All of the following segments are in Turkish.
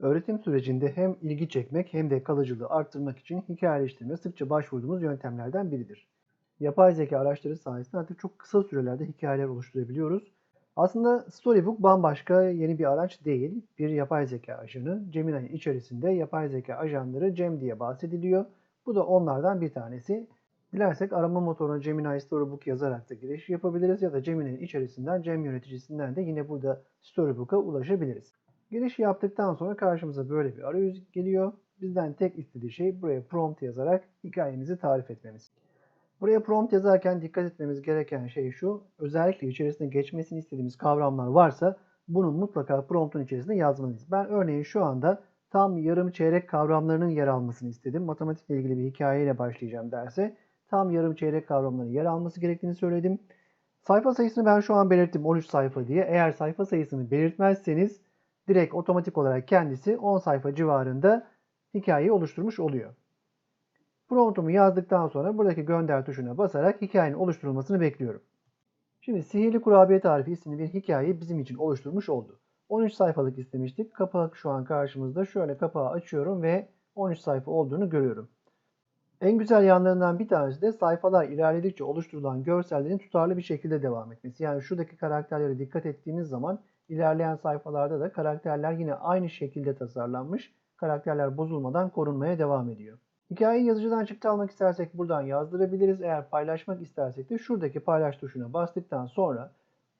Öğretim sürecinde hem ilgi çekmek hem de kalıcılığı arttırmak için hikayeleştirme sıkça başvurduğumuz yöntemlerden biridir. Yapay zeka araçları sayesinde artık çok kısa sürelerde hikayeler oluşturabiliyoruz. Aslında Storybook bambaşka yeni bir araç değil. Bir yapay zeka ajanı. Gemini'nin içerisinde yapay zeka ajanları Gem diye bahsediliyor. Bu da onlardan bir tanesi. Dilersek arama motoruna Gemini Storybook yazarak da giriş yapabiliriz ya da Gemini'nin içerisinden Gem yöneticisinden de yine burada Storybook'a ulaşabiliriz. Giriş yaptıktan sonra karşımıza böyle bir arayüz geliyor. Bizden tek istediği şey buraya prompt yazarak hikayemizi tarif etmemiz. Buraya prompt yazarken dikkat etmemiz gereken şey şu. Özellikle içerisinde geçmesini istediğimiz kavramlar varsa bunu mutlaka promptun içerisinde yazmalıyız. Ben örneğin şu anda tam yarım çeyrek kavramlarının yer almasını istedim. Matematikle ilgili bir hikayeyle başlayacağım derse tam yarım çeyrek kavramlarının yer alması gerektiğini söyledim. Sayfa sayısını ben şu an belirttim 13 sayfa diye. Eğer sayfa sayısını belirtmezseniz direkt otomatik olarak kendisi 10 sayfa civarında hikayeyi oluşturmuş oluyor. Promptumu yazdıktan sonra buradaki gönder tuşuna basarak hikayenin oluşturulmasını bekliyorum. Şimdi Sihirli Kurabiye Tarifi isimli bir hikayeyi bizim için oluşturmuş oldu. 13 sayfalık istemiştik. Kapak şu an karşımızda. Şöyle kapağı açıyorum ve 13 sayfa olduğunu görüyorum. En güzel yanlarından bir tanesi de sayfalar ilerledikçe oluşturulan görsellerin tutarlı bir şekilde devam etmesi. Yani şuradaki karakterlere dikkat ettiğimiz zaman ilerleyen sayfalarda da karakterler yine aynı şekilde tasarlanmış. Karakterler bozulmadan korunmaya devam ediyor. Hikayeyi yazıcıdan çıktı almak istersek buradan yazdırabiliriz. Eğer paylaşmak istersek de şuradaki paylaş tuşuna bastıktan sonra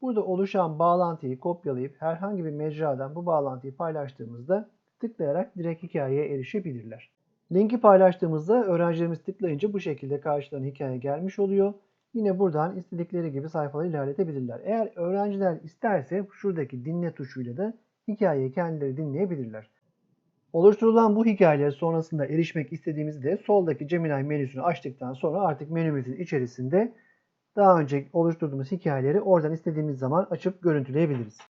burada oluşan bağlantıyı kopyalayıp herhangi bir mecradan bu bağlantıyı paylaştığımızda tıklayarak direkt hikayeye erişebilirler. Linki paylaştığımızda öğrencilerimiz tıklayınca bu şekilde karşılarına hikaye gelmiş oluyor. Yine buradan istedikleri gibi sayfaları ilerletebilirler. Eğer öğrenciler isterse şuradaki dinle tuşuyla da hikayeyi kendileri dinleyebilirler. Oluşturulan bu hikayelere sonrasında erişmek istediğimizde soldaki Gemini menüsünü açtıktan sonra artık menümüzün içerisinde daha önce oluşturduğumuz hikayeleri oradan istediğimiz zaman açıp görüntüleyebiliriz.